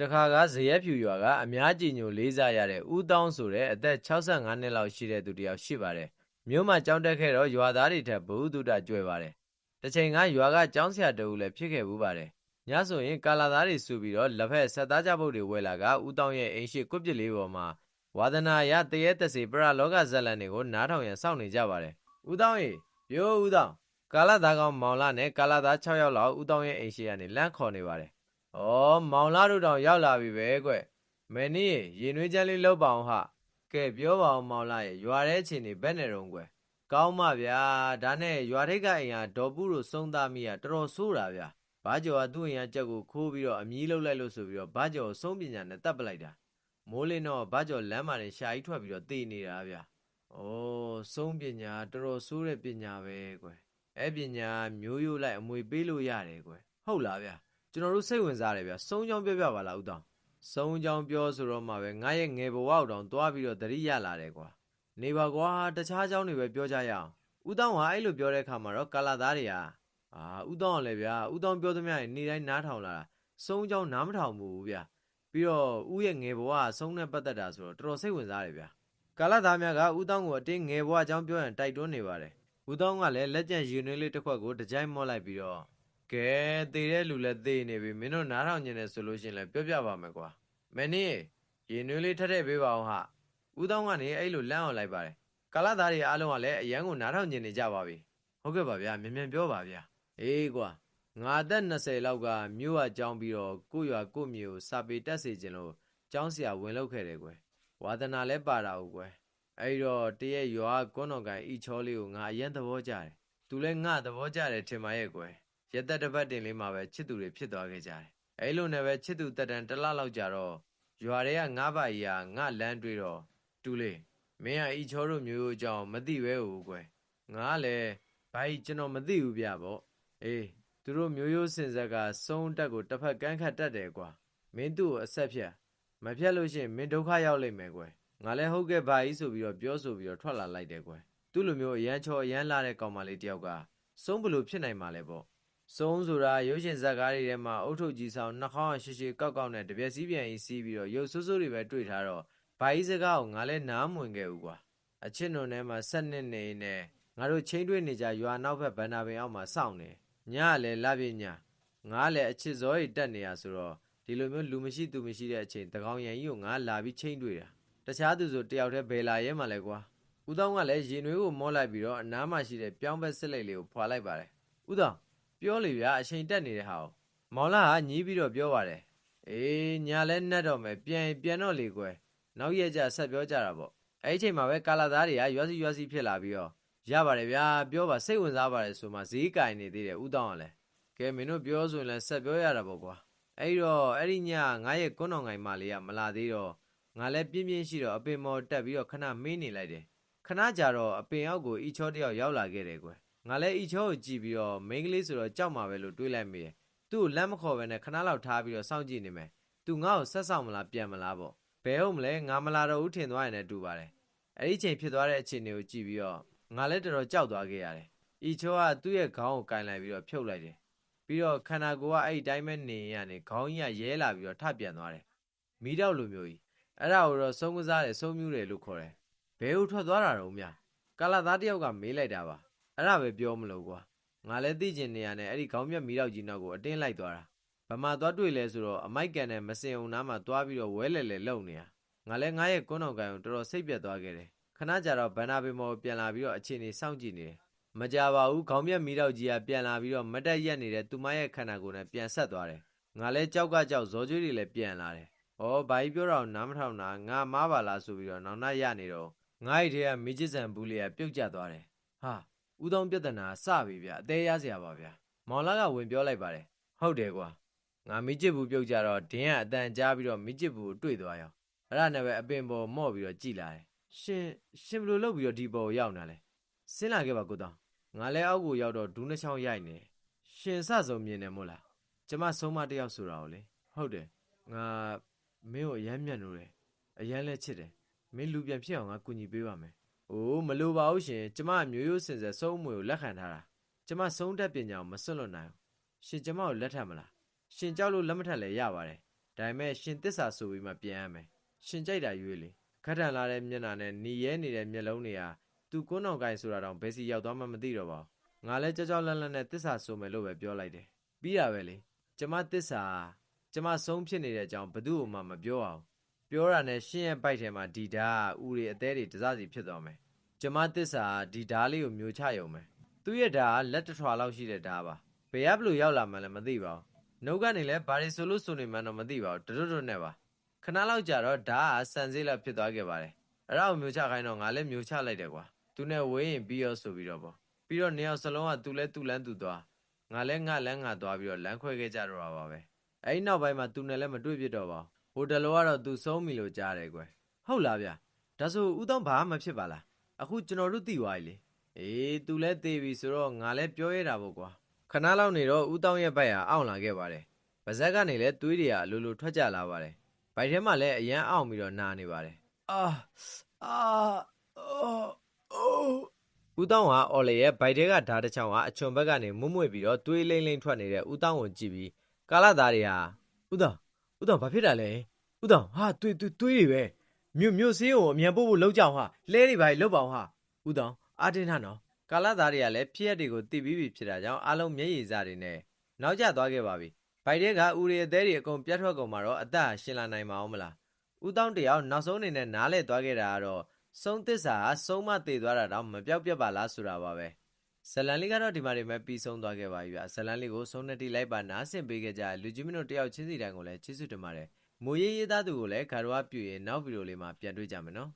တခါကဇရက်ဖြူရွာကအများကြီးညိုလေးစားရတဲ့ဦးတောင်းဆိုတဲ့အသက်65နှစ်လောက်ရှိတဲ့သူတစ်ယောက်ရှိပါတယ်မြို့မှာကြောင်းတက်ခဲ့တော့ရွာသားတွေထက်ဘုဟုတုတကြွယ်ပါတယ်တစ်ချိန်ကရွာကကျောင်းဆရာတဦးလည်းဖြစ်ခဲ့ဘူးပါတယ်ညဆိုရင်ကာလာသားတွေစုပြီးတော့လက်ဖက်ဆက်သားကြပုတ်တွေဝဲလာကဦးတောင်းရဲ့အိမ်ရှိကွပ်ပစ်လေးပေါ်မှာဝါဒနာရတရဲတစီပရလောကဇက်လန်တွေကိုနားထောင်ရန်စောင့်နေကြပါတယ်ဦးတောင်းရေရိုးဦးတောင်းကာလာသားကောင်မောင်လာနဲ့ကာလာသား6ယောက်လောက်ဦးတောင်းရဲ့အိမ်ရှိကနေလမ်းခေါ်နေပါတယ် ဩမောင်လာတို့တောင်ရောက်လာပြီပဲကွမင်းนี่ရေနွေးချမ်းလေးလောက်ပါအောင်ဟာကဲပြောပါအောင်မောင်လာရဲ့ရွာတဲ့ချင်းနေဘက်နဲ့တော့ကွကောင်းမဗျာဒါနဲ့ရွာထိတ်ကအိမ်ဟာဒေါ်ပူတို့စုံသားမိကတော်တော်ဆိုးတာဗျာဘာကျော်ကသူ့အိမ်ကကြက်ကိုခိုးပြီးတော့အမီးလုံးလိုက်လို့ဆိုပြီးတော့ဘာကျော်ဆုံးပညာနဲ့တတ်ပလိုက်တာမိုးလင်းတော့ဘာကျော်လမ်းမှာနေရှာကြီးထွက်ပြီးတော့တေးနေတာဗျာဩဆုံးပညာတော်တော်ဆိုးတဲ့ပညာပဲကွအဲ့ပညာမျိုးရိုးလိုက်အမွေပေးလို့ရတယ်ကွဟုတ်လားဗျာ ကျွန်တော်တို့စိတ်ဝင်စားတယ်ဗျာစုံကြောင်းပြောပြပါလားဦးတောင်စုံကြောင်းပြောဆိုတော့မှပဲငါရဲ့ငယ်ဘဝတောင်သွားပြီးတော့တတိရလာတယ်ကွာနေပါကွာတခြားเจ้าတွေပဲပြောကြရအောင်ဦးတောင်ကအဲ့လိုပြောတဲ့အခါမှာတော့ကာလာသားတွေကအာဦးတောင်ကလည်းဗျာဦးတောင်ပြောသမျှနေတိုင်းနားထောင်လာတာစုံကြောင်းနားမထောင်ဘူးဗျာပြီးတော့ဦးရဲ့ငယ်ဘဝကဆုံးနဲ့ပတ်သက်တာဆိုတော့တော်တော်စိတ်ဝင်စားတယ်ဗျာကာလာသားများကဦးတောင်ကိုအတင်းငယ်ဘဝအကြောင်းပြောရင်တိုက်တွန်းနေပါတယ်ဦးတောင်ကလည်းလက်ကျန်ယူနွေးလေးတစ်ခွက်ကိုတကြိုင်မော့လိုက်ပြီးတော့ ကဲသေတဲ့လူလည်းသေနေပြီမင်းတို့နားထောင်နေတယ်ဆိုလို့ရှိရင်လည်းပြောပြပါမယ်ကွာမင်းနေရေနွေးလေးထက်ထည့်ပေးပါအောင်ဟာဦးတောင်ကနေအဲ့လိုလမ်းအောင်လိုက်ပါတယ်ကာလာသားတွေအားလုံးကလည်းအရန်ကိုနားထောင်နေနေကြပါပြီဟုတ်ကဲ့ပါဗျာမြန်မြန်ပြောပါဗျာအေးကွာငါအသက်20လောက်ကမြို့အကြောင်းပြီးတော့ကိုရွာကိုမျိုးစာပေတက်စေခြင်းလို့ကျောင်းဆရာဝင်လုပ်ခဲ့တယ်ကွယ်ဝါသနာလည်းပါတာဟုတ်ကွယ်အဲ့တော့တရက်ရွာကွန်းတော်ကန်ဤချောလေးကိုငါအရင်သဘောကျတယ်သူလည်းငါသဘောကျတယ်ထင်ပါရဲ့ကွယ် ရက်သက်တစ်ပတ်တင်လေးမှာပဲချစ်သူတွေဖြစ်သွားခဲ့ကြတယ်အဲ့လိုနဲ့ပဲချစ်သူတက်တန်တစ်လလောက်ကြာတော့ရွာတွေကငါးပါးကြီးကငါလမ်းတွေးတော့တူလေးမင်းကဤချောတို့မျိုးရိုးအကြောင်းမသိပဲဟုတ်ကွယ်ငါလည်းဘာကြီးကျွန်တော်မသိဘူးဗျဗောအေးသူတို့မျိုးရိုးစင်ဆက်ကစုံတက်ကိုတစ်ဖက်ကန်းခတ်တတ်တယ်ကွာမင်းသူ့ကိုအဆက်ဖြတ်မဖြတ်လို့ရှိရင်မင်းဒုက္ခရောက်လိမ့်မယ်ကွယ်ငါလည်းဟုတ်ကဲ့ဘာကြီးဆိုပြီးတော့ပြောဆိုပြီးတော့ထွက်လာလိုက်တယ်ကွယ်သူ့လိုမျိုးအရန်ချောအရန်လာတဲ့ကောင်မလေးတယောက်ကစုံဘလို့ဖြစ်နိုင်မှာလဲပေါ့ စုံဆိုတာရုပ်ရှင်ဇာတ်ကားတွေထဲမှာအုတ်ထုတ်ကြီးဆောင်နှာခေါင်းရှိရှိကောက်ကောက်နဲ့တပြက်စီးပြန်ကြီးစီးပြီးတော့ရုပ်ဆိုးဆိုးတွေပဲတွေ့ထားတော့ဘာကြီးစကားကိုငါလည်းနားမဝင်ခဲ့ဘူးကွာအချစ်နုံထဲမှာဆက်နစ်နေနေငါတို့ချင်းတွေ့နေကြရွာနောက်ဘက်ဗန္နာပင်အောက်မှာစောင့်နေညကလည်းလပြညငါလည်းအချစ်စောကြီးတက်နေရဆိုတော့ဒီလိုမျိုးလူမရှိသူမရှိတဲ့အချိန်တကောင်ရန်ကြီးကိုငါလာပြီးချင်းတွေ့တာတခြားသူဆိုတယောက်တည်းဘယ်လာရဲမှလဲကွာဦးတောင်းကလည်းရင်နွေးကိုမောလိုက်ပြီးတော့အနားမှာရှိတဲ့ပြောင်းဘက်စစ်လိတ်လေးကိုဖွာလိုက်ပါတယ်ဦးတောင်း ပြောလေဗျာအချိန်တက်နေတဲ့ဟာကိုမောင်လာကညီးပြီးတော့ပြောပါတယ်အေးညာလဲနှက်တော့မယ်ပြန်ပြန်တော့လေကွယ်နောက်ရက်ကျဆက်ပြောကြတာပေါ့အဲ့ဒီချိန်မှာပဲကာလာသားတွေကရွာစီရွာစီဖြစ်လာပြီးတော့ရပါတယ်ဗျာပြောပါစိတ်ဝင်စားပါတယ်ဆိုမှဈေးကင်နေသေးတယ်ဦးတောင်းကလည်းကဲမင်းတို့ပြောဆိုရင်လည်းဆက်ပြောရတာပေါ့ကွာအဲ့တော့အဲ့ဒီညငါရဲ့ကွန်းတော်ငိုင်မလေးကမလာသေးတော့ငါလည်းပြင်းပြင်းရှိတော့အပင်မော်တက်ပြီးတော့ခဏမေးနေလိုက်တယ်ခဏကြာတော့အပင်အောက်ကိုအီချောတယောက်ရောက်လာခဲ့တယ်ကွယ် ငါလည်းအီချောကိုကြည့်ပြီးတော့မိန်းကလေးဆိုတော့ကြောက်မှာပဲလို့တွေးလိုက်မိတယ်သူ့ကိုလမ်းမခေါ်ဘဲနဲ့ခဏလောက်ထားပြီးတော့စောင့်ကြည့်နေမယ်သူငါ့ကိုဆက်ဆောင်မလားပြန်မလားပေါ့ဘယ်ဟုတ်မလဲငါမလာတော့ဦးထင်သွားရင်လည်းတူပါတယ်အဲ့ဒီချိန်ဖြစ်သွားတဲ့အခြေအနေကိုကြည့်ပြီးတော့ငါလည်းတော်တော်ကြောက်သွားခဲ့ရတယ်အီချောကသူ့ရဲ့ခေါင်းကိုကင်လိုက်ပြီးတော့ဖြုတ်လိုက်တယ်ပြီးတော့ခန္ဓာကိုယ်ကအဲ့ဒီတိုင်းပဲနေရနေခေါင်းကြီးကရဲလာပြီးတော့ထပြန်သွားတယ်မီးတောက်လိုမျိုးကြီးအဲ့ဒါကိုတော့ဆုံးကစားတယ်ဆုံးမြူးတယ်လို့ခေါ်တယ်ဘဲကိုထွက်သွားတာတော့များကာလာသားတယောက်ကမေးလိုက်တာပါ အဲ့ဒါပဲပြောမလို့ကွာငါလည်းသိကျင်နေရနဲ့အဲ့ဒီခေါင်းမြက်မီးတောက်ကြီးနောက်ကိုအတင်းလိုက်သွားတာဗမာသွားတွေ့လဲဆိုတော့အမိုက်ကန်နဲ့မစင်အောင်နားမှာသွားပြီးတော့ဝဲလဲလဲလုံနေတာငါလည်းငါရဲ့ကွန်းတော်ကန်ကိုတော်တော်စိတ်ပြတ်သွားခဲ့တယ်ခဏကြာတော့ဘန်နာဘေမောပြန်လာပြီးတော့အခြေအနေစောင့်ကြည့်နေတယ်မကြပါဘူးခေါင်းမြက်မီးတောက်ကြီးကပြန်လာပြီးတော့မတက်ရက်နေတဲ့သူမရဲ့ခန္ဓာကိုယ်နဲ့ပြန်ဆက်သွားတယ်ငါလဲကြောက်ကကြောက်ဇော်ကျွေးတွေလည်းပြန်လာတယ်ဩဘာကြီးပြောတော့နားမထောင်တာငါမားပါလားဆိုပြီးတော့နောင်နာရနေတော့ငါ့ရဲ့ထဲကမိချစ်ဆန်ဘူးလေးကပြုတ်ကျသွားတယ်ဟာ ဦးသောင်းပြဿနာစပြီဗျအသေးရစရာပါဗျမောင်လာကဝင်ပြောလိုက်ပါတယ်ဟုတ်တယ်ကွာငါမိချစ်ဘူးပြုတ်ကြတော့ဒင်းကအတန်ကြားပြီးတော့မိချစ်ဘူးကိုတွေ့သွားရောအဲ့ဒါနဲ့ပဲအပင်ပေါ်မော့ပြီးတော့ကြည်လာတယ်ရှင်ရှင်ဘယ်လိုလုပ်ပြီးတော့ဒီပေါ်ကိုရောက်နေလဲဆင်းလာခဲ့ပါကိုတောင်းငါလဲအောက်ကိုရောက်တော့ဒူးနှချောင်းရိုက်နေရှင်စဆုံးမြင်တယ်မို့လားကျမဆုံးမတယောက်ဆိုတာကိုလေဟုတ်တယ်ငါမင်းကိုအယမ်းမြတ်လို့တယ်အယမ်းလဲချစ်တယ်မင်းလူပြန်ဖြစ်အောင်ငါကူညီပေးပါမယ်။ အိုးမလိုပါဘူးရှင်ကျမမျိုးရိုးစင်ဆက်ဆုံးမွေကိုလက်ခံထားတာကျမဆုံးတက်ပညာကိုမစွန့်လွတ်နိုင်ဘူး။ရှင်ကျမကိုလက်ထပ်မလား။ရှင်ကြောက်လို့လက်မထပ်လဲရပါတယ်ဒါပေမဲ့ရှင်တစ္ဆာဆိုပြီးမှပြန်ရမယ်ရှင်ကြိုက်တာရွေးလေခက်ထန်လာတဲ့မျက်နှာနဲ့หนีရဲနေတဲ့မျက်လုံးတွေကသူကွန်းတော်ကိုင်ဆိုတာတောင်ဘယ်စီရောက်သွားမှမသိတော့ပါဘူးငါလည်းကြောက်ကြောက်လန့်လန့်နဲ့တစ္ဆာဆိုမယ်လို့ပဲပြောလိုက်တယ်ပြီးတာပဲလေကျမတစ္ဆာကျမဆုံးဖြစ်နေတဲ့အကြောင်းဘယ်သူ့မှမပြောအောင် ပြောတာနဲ့ရှင်းရဲ့ပိုက်ထဲမှာဒီဓာတ်ကဥတွေအသေးတွေတစစီဖြစ်သွားမယ်ကျမတစ္ဆာဒီဓာတ်လေးကိုမျိုးချရုံပဲသူ့ရဲ့ဓာတ်ကလက်တစ်ထွာလောက်ရှိတဲ့ဓာတ်ပါဘယ်ရဘလို့ရောက်လာမှလည်းမသိပါဘူးနှုတ်ကနေလည်းဘာတွေဆိုလို့ဆိုနေမှန်းတော့မသိပါဘူးတွတ်တွတ်နဲ့ပါခဏလောက်ကြာတော့ဓာတ်ကစံစည်းလောက်ဖြစ်သွားခဲ့ပါတယ်အဲ့ဒါကိုမျိုးချခိုင်းတော့ငါလည်းမျိုးချလိုက်တယ်ကွာသူနဲ့ဝေးရင်ပြီးရောဆိုပြီးတော့ပေါ့ပြီးတော့နေအောင်စလုံးကသူလဲသူလန်းသူသွားငါလဲငါလန်းငါသွားပြီးတော့လမ်းခွဲခဲ့ကြတော့တာပါပဲအဲ့ဒီနောက်ပိုင်းမှာသူနဲ့လည်းမတွေ့ဖြစ်တော့ပါဘူး ဟိုတလောကတော့သူဆုံးပြီလို့ကြားတယ်ကွယ်ဟုတ်လားဗျဒါဆိုဦးတောင်းဘာမှမဖြစ်ပါလားအခုကျွန်တော်တို့သိသွားပြီလေအေးသူလဲသေးပြီဆိုတော့ငါလည်းပြောရတာပေါ့ကွာခဏလောက်နေတော့ဦးတောင်းရဲ့ဘက်ဟာအောင့်လာခဲ့ပါတယ်ပါဇက်ကနေလည်းသွေးတွေကအလိုလိုထွက်ကြလာပါတယ်ဘိုက်ထဲမှာလည်းအရန်အောင်ပြီးတော့နာနေပါတယ်အာအာအော်အိုးဦးတောင်းကအော်လေရဲ့ဘိုက်ထဲကဓာတ်တစ်ချောင်းကအချွန်ဘက်ကနေမွတ်မွေ့ပြီးတော့သွေးလိမ့်လိမ့်ထွက်နေတဲ့ဦးတောင်းကိုကြည့်ပြီးကာလာသားတွေဟာဦးတောင်း ဦးတောင်းဘာဖြစ်တာလဲဦးတောင်းဟာသွေးသွေးသွေးတွေပဲမြို့မြို့ဆေးကိုအမြန်ပို့ဖို့လောက်ကြအောင်ဟာလဲတွေပါလောက်ပါအောင်ဟာဦးတောင်းအာတင်းထနော်ကာလာသားတွေကလည်းဖြစ်ရက်တွေကိုတိပြီးပြီဖြစ်တာကြောင့်အားလုံးမျက်ရည်စတွေနဲ့နောက်ကျသွားခဲ့ပါပြီဘိုက်တဲ့ကဦးရီအသေးတွေအကုန်ပြတ်ထွက်ကုန်မှာတော့အသက်ဟာရှင်လာနိုင်မှာအောင်မလားဦးတောင်းတယောက်နောက်ဆုံးအနေနဲ့နားလဲသွားခဲ့တာကတော့ဆုံးသစ္စာဟာဆုံးမသေးသွားတာတော့မပြောက်ပြက်ပါလားဆိုတာပါပဲ ဇလန်လေးကတော့ဒီမှာဒီမဲ့ပြီးဆုံးသွားခဲ့ပါပြီဗျဇလန်လေးကိုဆုံးနေတိလိုက်ပါနားဆင်ပေးခဲ့ကြတဲ့လူကြီးမင်းတို့တယောက်ချင်းစီတိုင်းကိုလည်းကျေးဇူးတင်ပါတယ်မိုးရေးရေးသားသူကိုလည်းခါရွားပြည့်ရင်နောက်ဗီဒီယိုလေးမှာပြန်တွေ့ကြမယ်နော်